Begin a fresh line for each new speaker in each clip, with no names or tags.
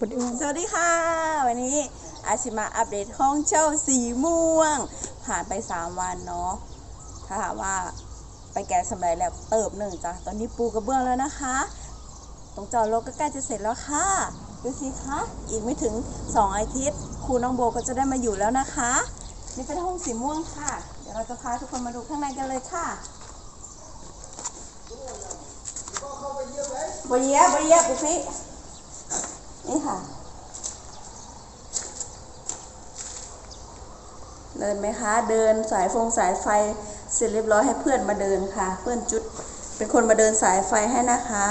คนอื่น
สวัสดีค่ะ วันนี้อาชิมาอัปเดตห้องเช่าสีม่วง ผ่านไป 3 วันเนาะถ้าถามว่าไปแกะสำเร็จแล้วเติบหนึ่งจ้ะตอนนี้ปูกระเบื้องแล้วนะคะ ตรงจอดรถก็ใกล้จะเสร็จแล้วค่ะ ดูสิคะอีกไม่ถึง 2 อาทิตย์ครูน้องโบก็จะได้มาอยู่แล้วนะคะ นี่เป็นห้องสีม่วงค่ะ เดี๋ยวเราจะพาทุกคนมาดูข้างในกันเลยค่ะบริยะบริยะปุ๊พี่ นี่ค่ะ เดินไหมคะ เดินสายฟงสายไฟเสร็จเรียบร้อยให้เพื่อนมาเดินค่ะ เพื่อนจุดเป็นคนมาเดินสายไฟให้นะคะ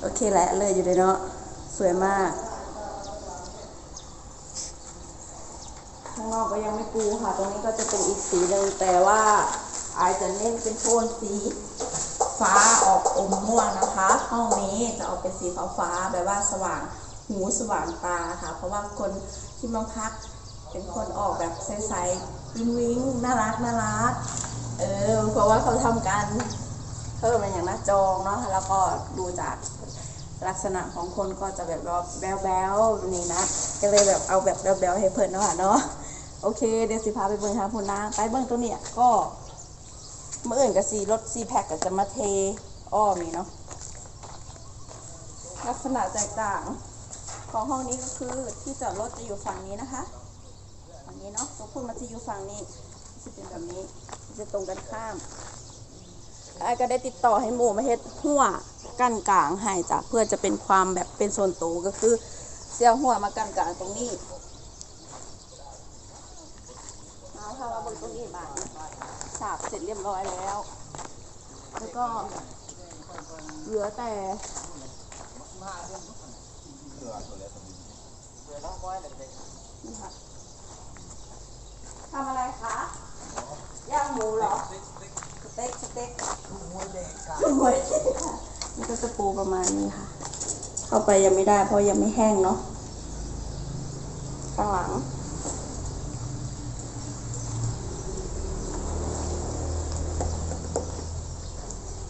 โอเคแหละเลยอยู่เลยเนาะสวยมากข้างนอกก็ยังไม่ปูค่ะ ตรงนี้ก็จะเป็นอีกสีหนึ่งแต่ว่าอาจจะเน้นเป็นโทนสี ฟ้าออกอมม่วงนะคะ ห้องนี้จะออกเป็นสีฟ้าฟ้าแบบว่าสว่างหูสว่างตาค่ะ เพราะว่าคนที่มาพักเป็นคนออกแบบใสๆวิ้งวิ้งน่ารักน่ารักเออเพราะว่าเขาทำการเพิ่มเป็นอย่างน่าจองเนาะแล้วก็ดูจากลักษณะของคนก็จะแบบว่าแบวๆนี่นะ ก็เลยแบบเอาแบบแบ๊วๆให้เพิ่นเนาะเนาะโอเคเดี๋ยวสิพาไปเบิ่งทางพูนนางไปเบิ่งตัวเนี้ยก็ เมื่ออื่นกับสีรถซีแพ็กก็จะมาเทอ้อมนี่เนาะลักษณะแตกต่างของห้องนี้ก็คือที่จอดรถจะอยู่ฝั่งนี้นะคะฝั่งนี้เนาะตัวพุ่นมันจะอยู่ฝั่งนี้จะเป็นแบบนี้จะตรงกันข้ามไอ้ก็ได้ติดต่อให้หมู่มาเฮ็ดหัวกั้นกลางให้จ้ะเพื่อจะเป็นความแบบเป็นโซนโตวก็คือเสียวหัวมากั้นกลางตรงนี้ เอาค่ะมาเบนตรงนี้บาทฉาบเสร็จเรียบร้อยแล้ว แล้วก็เหลือแต่ทำอะไรคะย่างหมูเหรอสเต็กสเต็กถุงมวยเด็กค่ะถุงมวยเด็กค่ะนี่ก็จะปูประมาณนี้ค่ะ เข้าไปยังไม่ได้เพราะยังไม่แห้งเนาะข้างหลัง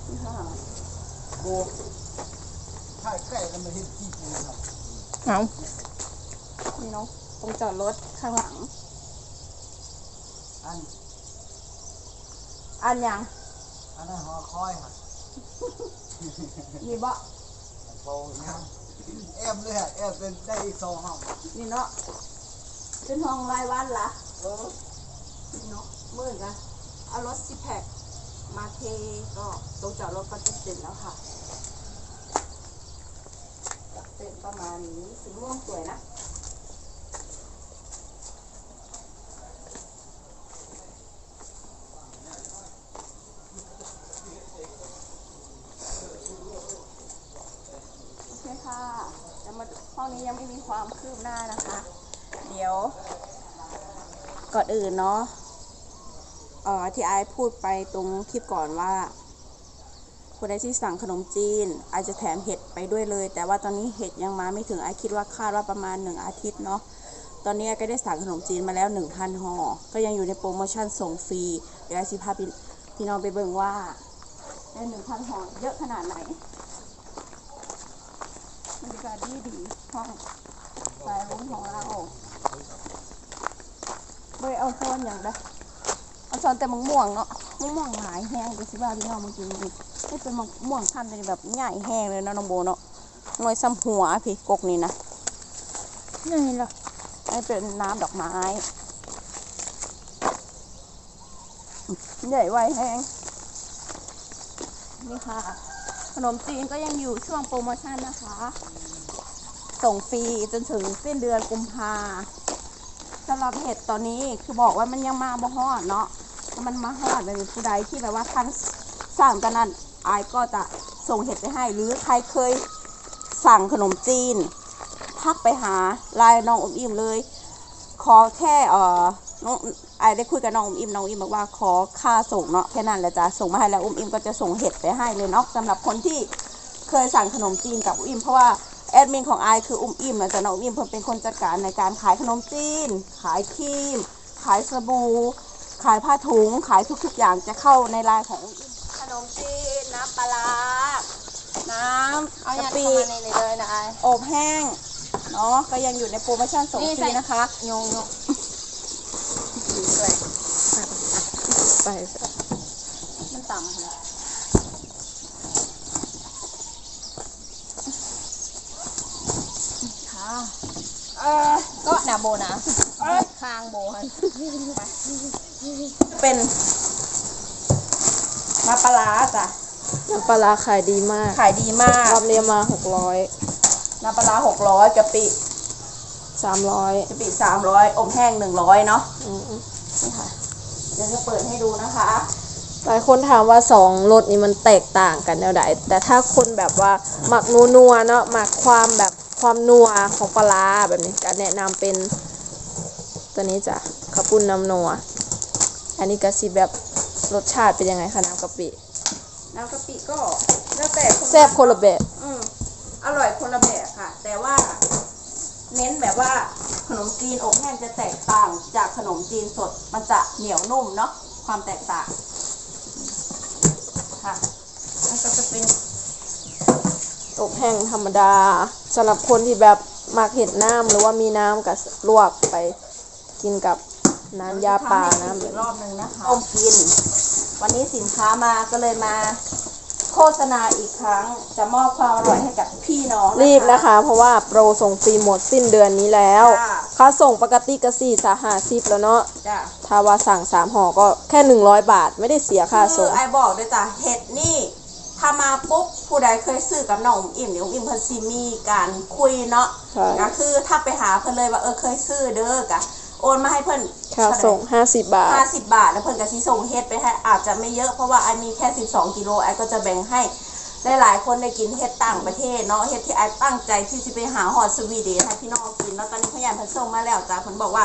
นี่ข้างหลัง
โอ้ถ่ายใกล้แล้วมาเห็นที่ปูครับ
เอา
นี่เนาะตรงจอดรถข้างหลัง
อัน
อันยัง
อันนั้นหอคอยค่ะ
มีเบาะ
โอ้ยนะแอมเลยอะแอมเป็นได้อีกสองห้อง
นี่เนาะเป็นห้องรายวันละ
เออ
นี่เนาะหมื่นกันเอารถซิแพค มาเทก็ตรงจอดรถก็จะเสร็จแล้วค่ะจะเป็นประมาณนี้สีม่วงสวยนะโอเคค่ะจะมาห้องนี้ยังไม่มีความคืบหน้านะคะ เดี๋ยวก่อนอื่นเนาะ เอ่อที่ไอายพูดไปตรงคลิปก่อนว่าคนใดที่สั่งขนมจีนไอายจะแถมเห็ดไปด้วยเลย แต่ว่าตอนนี้เห็ดยังมาไม่ถึงไอคิดว่าคาดว่าประมาณหนึ่งอาทิตย์เนาะตอนนี้ไอายก็ได้สั่งขนมจีนมาแล้วหนึ่งพันห่อก็ยังอยู่ในโปรโมชั่นส่งฟรีเดี๋ยวไอายสิพาพี่พี่น้องไปเบิ่งว่าได้หนึ่งพันห่อเยอะขนาดไหนบรรยากาศดีดีห้องสายลมของเราไม่เอาช้อนอย่างใด เอาช้อนแต่มะม่วงเนาะมะม่วงหลายแห้งดูสิว่าพี่น้องมากินดินี่เป็นมะม่วงพันธุ์เป็นแบบใหญ่แห้งเลยนะน้องโบเนาะหน่วยซ้ำหัวพี่กกนี่นะ
นี่ล่ะ
นี่เป็นน้ำดอกไม้ใหญ่ไวแห้งนี่ค่ะ ขนมจีนก็ยังอยู่ช่วงโปรโมชั่นนะคะ ส่งฟรีจนถึงสิ้นเดือนกุมภาสำหรับเห็ดตอนนี้คือบอกว่ามันยังมาบ่ฮอดเนาะถ้า มันมาฮอดเป็นผู้ใดที่แบบว่าท่านสั่งกันนั้นอายก็จะส่งเห็ดไปให้ หรือใครเคยสั่งขนมจีน ทักไปหาลน์น้องอมอิ่มเลย ขอแค่เออน้องไอายได้คุยกับน้องอมอิ่มน้องอิ่มบอกว่าขอค่าส่งเนาะแค่นั้นแหละจ้ะส่งมาให้แล้วอมอิ่มก็จะส่งเห็ดไปให้เลยเนาะสำหรับคนที่เคยสั่งขนมจีนกับอมอิ่มเพราะว่าแอดมินของไอายคืออุ้มอิ่มนะจ๊ะน้องอุ้มอิ่มเพิ่นเป็นคนจัดการในการขายขนมจีน ขายครีม ขายสบู่ ขายผ้าถุงขายทุกๆอย่างจะเข้าในไลน์ของอุ้มอิ่มขนมจีนน้ำปลาร้าน้ำ
เอาอย่าง
กะปิ
เข้ามาในนี้เลยนะไอาย
อบแห้งเนาะก็ยังอยู่ในโปรโมชั่นส่งฟรีนะคะ
ยงยง
ไปมันต่ำค่ะค่ะเออ
ก็หนาโบนะคางโบฮัน
เป็นมาปลาร้าจ้ะ
น้ำปลาร้าขายดีมาก
ขายดีมาก
รอบนี้มาหกร้อย
น้ำปลาร้าหกร้อยกะปิ
สามร้อย
กะปิสามร้อยอมแห้งหนึ่งร้อยเนาะ
อืม
นี่ค่ะเดี๋ยวจะเปิดให้ดูนะคะ
หลายคนถามว่าสองรสนี้มันแตกต่างกันแนวใดแต่ถ้าคนแบบว่าหมักนัวนัวๆเนาะหมักความแบบความนัวของปลาร้าแบบนี้ก็แนะนำเป็นตัวนี้จ้ะข้าวปุ้นน้ำนัว อันนี้ก็สิแบบรสชาติเป็นยังไงคะน้ำกะปิ
น้ำกะปิก็แล้วแต่คน
แซ่บคนละแบบ
อืมอร่อยคนละแบบค่ะ แต่ว่า เน้นแบบว่าขนมจีนอบแห้งจะแตกต่างจากขนมจีนสด มันจะเหนียวนุ่มเนาะความแตกต่างค่ะมันก็จะเป็น
อบแห้งธรรมดาสำหรับคนที่แบบมักเห็ดน้ำหรือว่ามีน้ำกับลวกไปกินกับ น้ำยาปลาน้ำ
อี
แบบ
กรอบหนึ่งนะคะต้มกิน วันนี้สินค้ามาก็เลยมา โฆษณาอีกครั้ง จะมอบความอร่อยให้กับพี่น้อง
รีบนะคะ เพราะว่าโปรส่งฟรีหมดสิ้นเดือนนี้แล้ว
จ้า
ค่าส่งปกติก็สี่สาหาสิบแล้วเนาะ
จ้ะ
ถ้าว่าสั่งสามห่อก็แค่หนึ่งร้อยบาท ไม่ได้เสียค่า
คื
ส่
องไอบอกด้วยจ้ะเห็ดนี่ถ้ามาปุ๊บผู้ใดเคยซื้อกับน้องอุ๋มอิ่มเดี๋ยวอุ๋มอิ่มเพิ่นสิมีการคุยเนาะ
ใช่
ก็คือถ้าไปหาเพิ่นเลยว่าเออเคยซื้อเด้อกะ โอนมาให้เพิ่น
ค่าส่งห้าสิบบาท
ห้าสิบบาท แล้วเพิ่นก็สิส่งเฮ็ดไปให้อาจจะไม่เยอะเพราะว่าไอมีแค่สิบสองกิโลไอก็จะแบ่งให้หลายๆคนได้กินเฮ็ดต่างประเทศเนาะเฮ็ดที่ไอตั้งใจที่จะไปหาฮอดสวีเดนให้พี่น้องกินแล้วตอนนี้พยานเพิ่นส่งมาแล้วจ้ะเพิ่นบอกว่า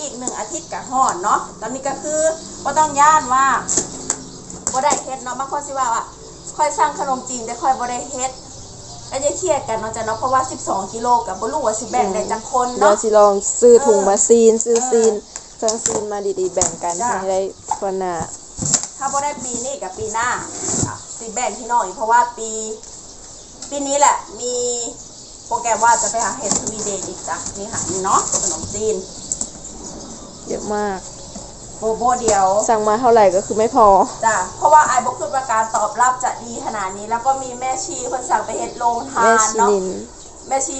อีกหนึ่งอาทิตย์กับฮอดเนาะตอนนี้ก็คือก็ต้องย่านว่าบ่ได้เฮ็ดเนาะบางคนสิว่าว่าค่อยสั่งขนมจีนแต่ค่อยบ่ได้เฮ็ด ก็จะเครียดกันเนาะจ้ะเนาะเพราะว่า 12 กิโลกับบ่รู้ว่าสิแบ่งได้จักคน
เดี๋ยว
เนาะ
สิลองซื้อถุงมาซีน ซื้อ
เออ
ซีนเครื่องซีนมาดีๆ แบ่งกัน
จ้ะ
ให้ได้คนหน้า
ถ้าบ่ได้ปีนี้กับปีหน้าอะสิแบ่งพี่น้องอีกเพราะว่าปี ปีนี้แหละมีโปรแกรมว่าจะไปหาเฮ็ดสวีเดนอีกจ้ะนี่ค่ะนี่เนาะขนมจีน
เยอะมาก
โบโบเดียว
สั่งมาเท่าไหร่ก็คือไม่พอ
จ้ะเพราะว่าไอ้บอกคือประการตอบรับจะดีขนาดนี้ แล้วก็มีแม่ชีเพิ่นสั่งไปเฮ็ดโรงทา
แม่
น
ชิ
เนาะ
ลิน
แม่ชี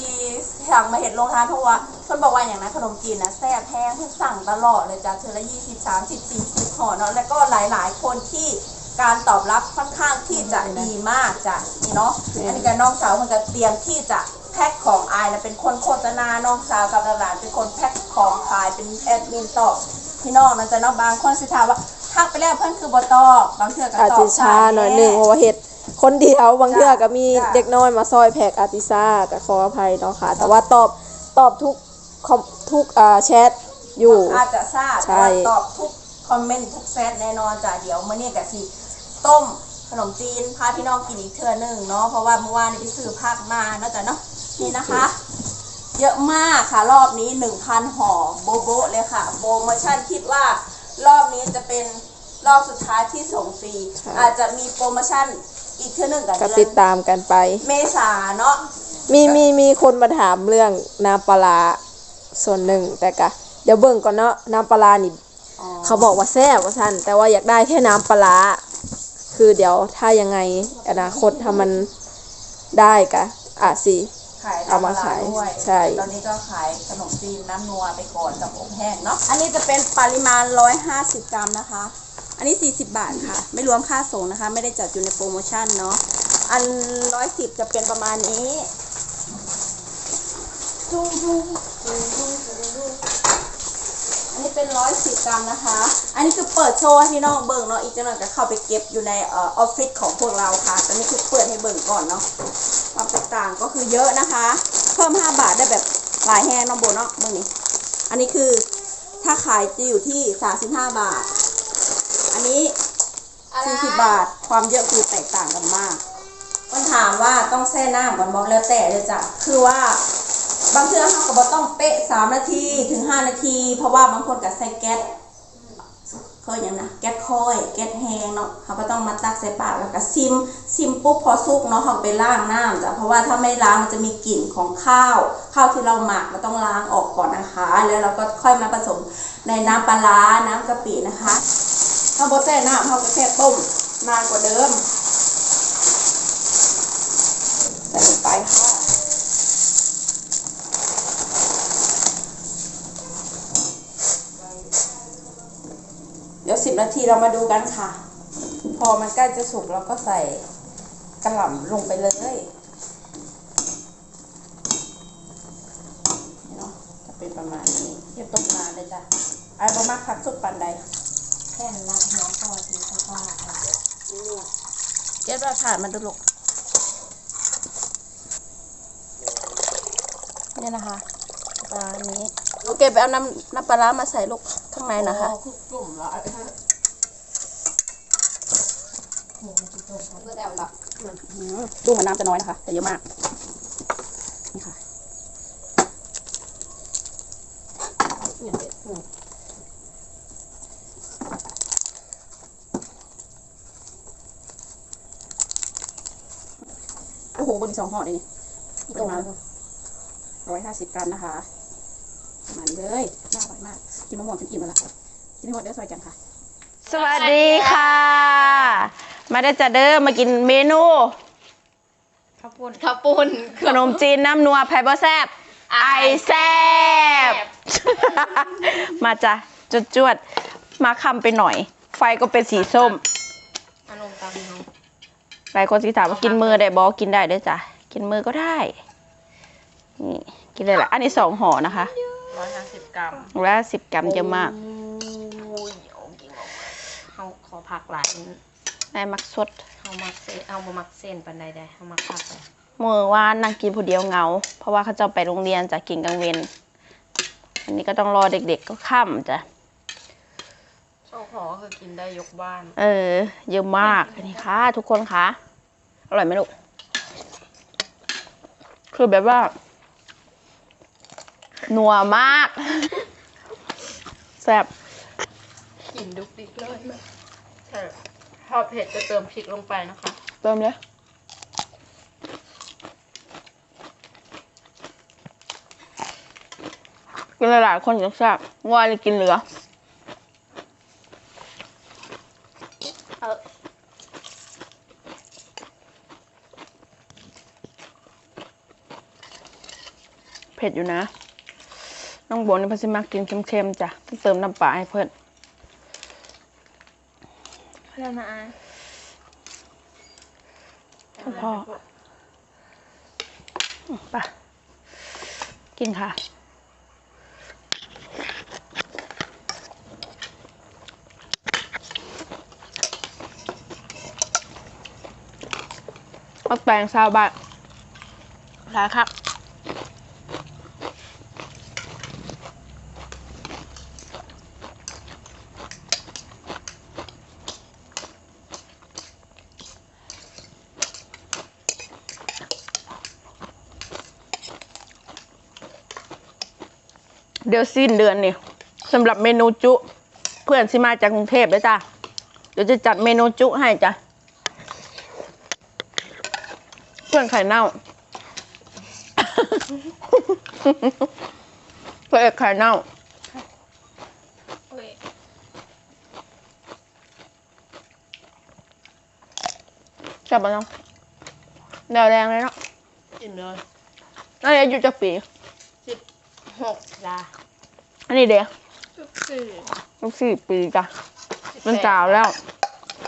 สั่งมาเฮ็ดโรงทานเพราะว่าเพิ่นบอกว่าอย่างนั้นขนมจีนนะแซ่บแพงเพิ่นสั่งตลอดเลยจ้ะเทื่อละ20 30 40ห่อเนาะแล้วก็หลายๆ คนที่การตอบรับค่อนข้างที่จะดีมากจ้ะนี่เนาะอันนี้ก็น้องสาวเพิ่นก็เตรียมที่จะแพ็คของอายนะเป็นคนโฆษณาน้องสาวกับหลานๆเป็นคนแพ็คของขายเป็นแอดมินตอบ พี่น้องนะจ๊ะเนาะบางคนสิถามว่าทักไปแล้วเพิ่นคือบ่ตอบบางเทื่อก็
อาจ
ตอ
จะ
บ
ช้าหน่อยหนึ่งเพราะว่าเห็ดคนเดียวบางเทื่อก็มีเด็กน้อยมาซอยแพ็กอาร์ติซ่ากับขออภัยเนาะค่ะ แต่ว่าตอบตอบทุกคอมทุกอ่าแชทอยู่
อาจจะทราบ
ใช่
แต่ว่าตอบทุกคอมเมนต์ทุกแซดแน่นอนจ้ะเดี๋ยวมื้อนี้ก็สิต้มขนมจีนพาพี่น้องกินอีกเทื่อหนึงเนาะเพราะว่าเมื่อวานนี้ไปซื้อผักมาเนาะจ้ะเนาะนี่นะคะ เยอะมากค่ะ รอบนี้ 1,000ห่อโบโบะเลยค่ะโปรโมชั่นคิดว่ารอบนี้จะเป็นรอบสุดท้ายที่ส่งฟรี
ใช่
อาจจะมีโปรโมชั่นอีกเทื่อหนึงกับ
ก็
เดื
ติ
อ
ด
น
ตามกันไป
เมษาเนาะ
มีมีมีคนมาถามเรื่องน้ำปลาร้าส่วนหนึ่งแต่กะเดี๋ยวเบิ่งก่อนเนาะน้ำปลาร้านี่เขาบอกว่าแซ่บว่าท่านแต่ว่าอยากได้แค่น้ำปลาร้าคือเดี๋ยวถ้ายังไงอนาคตถ้ามันได้กะอาจสิ
ขาย
เอามาขาย
ตลดด้วย
ใช่
ตอนนี้ก็ขายขนมจีนน้ำนัวไปก่อนกับอบแห้งเนาะอันนี้จะเป็นปริมาณ 150 กรัมนะคะ อันนี้ 40 บาทค่ะ ไม่รวมค่าส่งนะคะ ไม่ได้จัดอยู่ในโปรโมชั่นเนาะ อัน 110 จะเป็นประมาณนี้ อันนี้เป็น 110 กรัมนะคะ อันนี้คือเปิดโชว์ให้พี่น้องเบิ่งเนาะ อีกจังหน่อยก็เข้าไปเก็บอยู่ในเออออฟฟิศของพวกเราค่ะแต่นี่คือเปิดให้เบิ่งก่อนเนาะ ความแตกต่างก็คือเยอะนะคะ เพิ่ม 5 บาทได้แบบหลายแห้งน้องโบเนาะเบิ่งนี่อันนี้คือถ้าขายจะอยู่ที่ 35 บาท อันนี้ 40 บาท ความเยอะคือแตกต่างกันมากมันถามว่าต้องแช่น้ำก่อนบอกแล้วแต่เลยจ้ะ คือว่าบางเทื่อเขาก็บอต้องเป๊ะ 3 นาทีถึง 5 นาที เพราะว่าบางคนกับใส่แก๊ส เขาอย่างนะแก๊สค่อยแก๊สแห้งเนาะเขาก็ต้องมาตักใส่ปากแล้วก็ซิมซิมปุ๊บพอสุกเนาะเขาไปล้างน้ำจ้ะเพราะว่าถ้าไม่ล้างมันจะมีกลิ่นของข้าว ข้าวที่เราหมักเราต้องล้างออกก่อนนะคะ แล้วเราก็ค่อยมาผสมในน้ำปลาร้าน้ำกะปินะคะถ้าบดแส่น้ำเขาก็แค่ต้มนานกว่าเดิมใส่ลงไปค่ะ เดี๋ยวสิบนาทีเรามาดูกันค่ะ พอมันใกล้จะสุกเราก็ใส่กระหล่ำลงไปเลยนี่เนาะจะเป็นประมาณนี้เทียบต้มนานเลยจ้ะไอ้บะมักคักสุดปันใด
แค่นั้นละน้องก็ทีเขาก็ค่ะ
เย็ดว่าผ่านมันดูลูกเนี่ยนะคะปลาอั นนี้โอเคไปเอาน้ำน้ำปลาร้ามาใส่ลูกข้างในนะคะ
คือกลุ่มละหมูจุดตรงเขาก็แดวละ
อืมดูเหมือนน้ำจะน้อยนะคะ แต่เยอะมาก นี่ค่ะเนี่ยเด็ดอืมโอ้โหบนสองห่อเลยนี่ประมาณร้อยห้าสิบกรัมนะคะประมาณนี้ เลยน่าอร่อยมาก กินมะม่วงจนอิ่มแล้วล่ะกินให้หมดเด้อซอยกันค่ะ
สวัสดีค่ะ มาได้จะเด้อมากินเมนู
ข้าวปุ้นข้าวปุ้น
ขนมจีนน้ำนัวไพเบอร์แซบไอแซบ มาจ้ะจวดจวดๆมาคำไปหน่อย ไฟก็เป็นสีส้ม
อารมณ์ตามน้อง
หลายคนสิถามว่ากินมือได้บอกกินได้เด้อจ้ะ กินมือก็ได้ นี่ กินเลยละ อันนี้สองห่อนะคะ
ร้อยห้าสิบกรัม
แล้วสิบกรัมเยอะมาก
อุ้ยเอากินออกมาเขาขอผักหลาย
นายมักสด
เขามักเส้นเอาบ่มักเส้นปันใดได้เขามักผักเลย
มือว่านนั่งกินผู้เดียวเหงา เพราะว่าเขาจะไปโรงเรียนจะกินกลางเวนอันนี้ก็ต้องรอเด็กๆก็ค่ำจ้ะ
โอ้โหก็คือกินได้ยกบ้าน
เออ เยอะมากอันนี้ค่ะ ทุกคนคะอร่อยไหมลูกคือแบบว่า นัวมาก แซ่บ
กินดุกดิกเลยไหมใช่ชอบเผ็ดจะเติมพริกลงไปนะคะ
เติมเลยกินหลายๆคนจะแซ่บว่าจะกินเหลือ
เออ
เผ็ดอยู่นะ น้องโบนนี่เพิ่นสิมักกินเค็มๆจ้ะต้องเติมน้ำปลาให้เพิ่น
เพื่อนนะอา
พ่อไปกินค่ะมักแปลงซาวบะลาครับ เดี๋ยวสิ้นเดือนนี่สำหรับเมนูจุ เพื่อนสิมาจากกรุงเทพเลยจ้ะเดี๋ยวจะจัดเมนูจุให้จ้ะเพื่อนไข่เน่าเพื่อนเอกไข่เน่า
เฮ้ย
จับมาเนาะแนวแรงเลยเนาะ
กินเลย
น่าจะอยู่จะปี
สิบหกลา
อันนี้เดียว
สิบสี่
ลูกสี่ปีจ้ะมันสาวแล้ว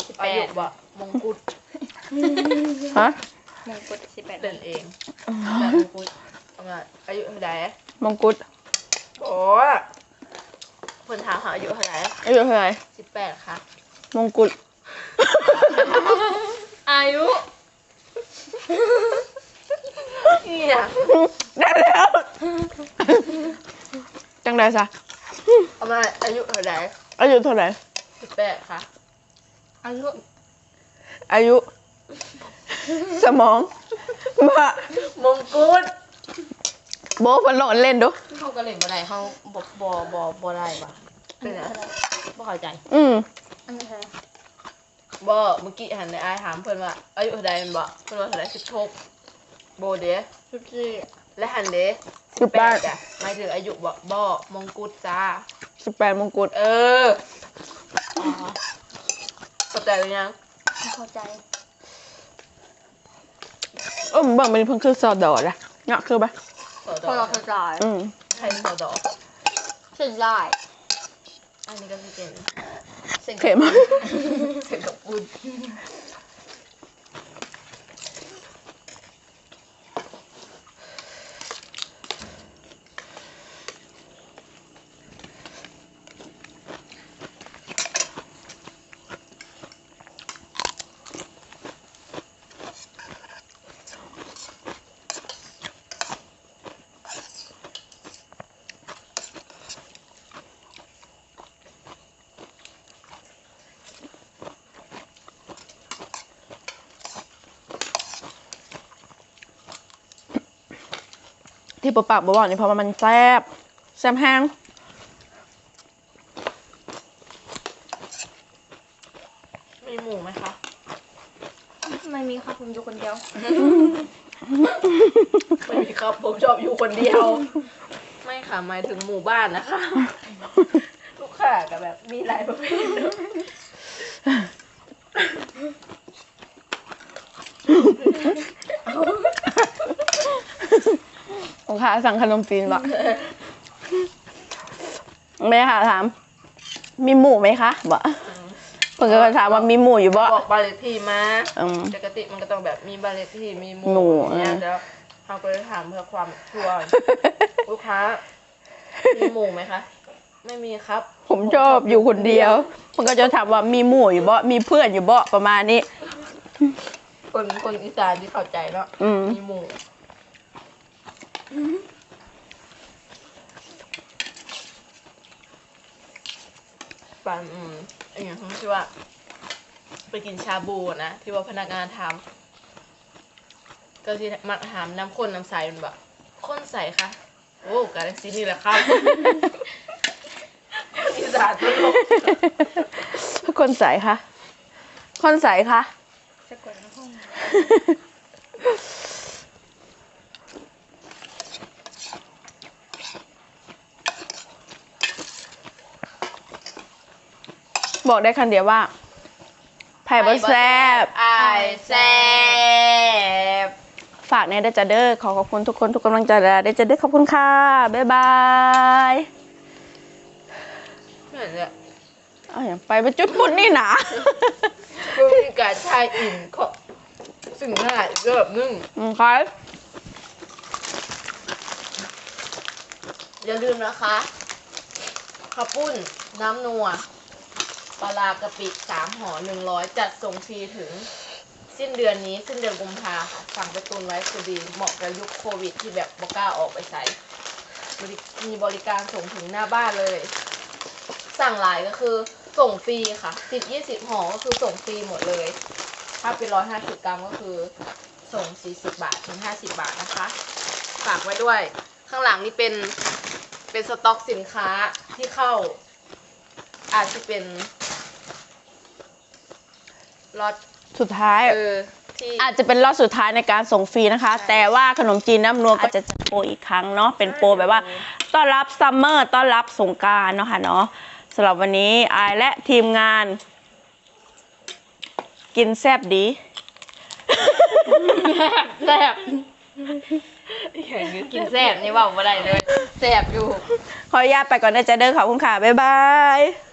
สิบแปดบ่มงกุฎ
ฮะ
มงกุฎสิบแปดเดินเองแบบมงกุฎเอามาอายุเท่าไหร่
มงกุฎ
โอ้คนถามหาอายุเท่าไหร่
อายุเท่าไหร่
สิบแปดค่ะ
มงกุฎ
อายุเนี่ย
ได้แล้ว จังได้ซะ
เอามาอายุเท่าไหร่
อายุเท่าไหร่
สิบแปดค่ะ อายุ
อายุ สมองบะ
มงกุฎ
โบะฟันหลอนเล่นดู
เขาก็เล่นบ่ได้เขาบ่บ่บ่บ่ได้ปะเป็นไงบ่บ่เข้าใจ
อืม
อันนี้ใช่
บ่เมื่อกี้หันในอายถามเพิ่นว่าอายุเท่าใดแม่นบ่เพิ่นว่าเท่าใด16โบเด้
ทุกที่
และหันเด้
สิบแปด
จ้ะหมายถึงอายุบ่บ่มงกุฎจ้า
สิบแปดมงกุฎ
เอออ๋อเข้าใจหรือยัง
ไม่เข้าใจ
เออมันบอกมันเพิ่งคือสอดอละเนาะคือปะ
สอด
พอเราเข้าใจ
อืม
ใช่สอดอ
เส้นได้
อันนี้ก็คือเป็น
เส้น
เข็ม
เส้นกับปุ้น
ที่ปะปากบอกว่านี่เพราะว่ามันแซ่บแซ่บแห้ง
มีหมูไหมคะ
ไม่มีค่ะผมอยู่คนเดียว
ไม่มีครับ ผมชอบอยู่คนเดียว ไม่ค่ะหมายถึงหมู่บ้านนะคะ ลูกค้ากับแบบมีหลายประเภท เนอะ
ของข้าสั่งขนมจีนบะแม่ค่ะถาม มีหมูไหมคะบะเพิ่งก็ถามว่ามีหมูอยู่บ่
บอกบานเลขที่มา
อืม
ปกติมันก็ต้องแบบมีบานเลขที่มีห
หมู่
มู่เนี่ย
อ่า
แล้วเขาก็เลยถามเพื่อความชัวร์ลูกค้ามีหมูไหมคะ ไม่มีครับ
ผมชอบอยู่คนเดียว มันก็จะถามว่ามีหมู่อยู่บ่มีเพื่อนอยู่บ่ประมาณนี้
คนคนอีสานที่เข้าใจเนาะ
อืม
มีหมู ปันอืมอ้อย่างที่ว่า ไปกินชาบูนะ ที่ว่าพนักงานถามก็ที่มักถามน้ำข้นน้ำใสมันแบบข้นใสคะโอ้กาแล็กซี่นี่แหละครับคนอีสานตลก
คนใสคะคนใสคะ
จะกดในห้อง
บอกได้คันเดียวว่าไผ่บะแซบ
ไอายแซบ
ฝากในเดจเดอร์ขอขอบคุณทุกคนทุกกำลังใจและเดจเดอร์ขอบคุณค่ะ บ๊ายบาย
เหมือนเนี่ย
เอาอย่างไปไปจุดปุ่นนี่หนา
ก็มีการชายอินของสิ่งหน้าอีกแบบนึง
อืมครับ
อย่าลืมนะคะข้าวปุ้นน้ำนัว ปลากระปิสามห่อหนึ่งร้อยจัดส่งฟรีถึงสิ้นเดือนนี้สิ้นเดือนกุมภาค่ะสั่งไปตุนไว้คือดีเหมาะกับยุคโควิด ที่แบบบกล้าออกไปใช้มีบริการส่งถึงหน้าบ้านเลย สั่งหลายก็คือส่งฟรีค่ะสิบยี่สิบห่อก็คือส่งฟรีหมดเลย ถ้าเป็นร้อยห้าสิบกรัมก็คือส่งสี่สิบบาทถึงห้าสิบบาทนะคะฝากไว้ด้วย ข้างหลังนี่เป็นเป็นสต็อกสินค้าที่เข้า อาจจะเป็น ล็อต
สุดท้าย
เออที่
อาจจะเป็นรอบสุดท้ายในการส่งฟรีนะคะ
ใช่
แต่ว่าขนมจีนน้ำนวลก็จะจัดโปรอีกครั้งเนาะเป็นโปรแบบว่าต้อนรับซัมเมอร์ต้อนรับสงกรารเนาะค่ะเนาะสำหรับวันนี้อายและทีมงาน กินแซบดี
แซ่บกินแซ่บนี่เว่าไม่ได้เลยแซ่บอยู่
ขออนุญาตไปก่อนนะจ๊ะเด้อขอบคุณค่ะ บ๊ายบาย